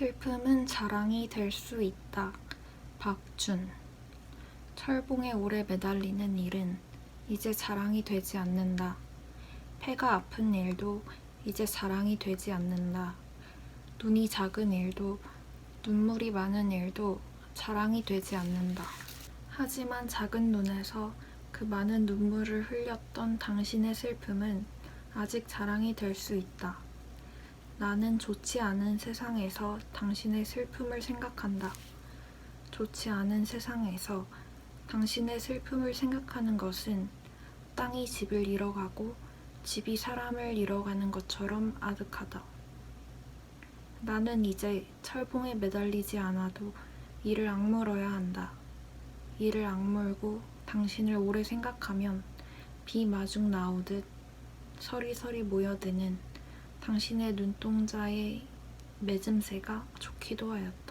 슬픔은 자랑이 될 수 있다. 박준. 철봉에 오래 매달리는 일은 이제 자랑이 되지 않는다. 폐가 아픈 일도 이제 자랑이 되지 않는다. 눈이 작은 일도 눈물이 많은 일도 자랑이 되지 않는다. 하지만 작은 눈에서 그 많은 눈물을 흘렸던 당신의 슬픔은 아직 자랑이 될 수 있다. 나는 좋지 않은 세상에서 당신의 슬픔을 생각한다. 좋지 않은 세상에서 당신의 슬픔을 생각하는 것은 땅이 집을 잃어가고 집이 사람을 잃어가는 것처럼 아득하다. 나는 이제 철봉에 매달리지 않아도 이를 악물어야 한다. 이를 악물고 당신을 오래 생각하면 비 마중 나오듯 서리서리 모여드는 당신의 눈동자의 맺음새가 좋기도 하였다.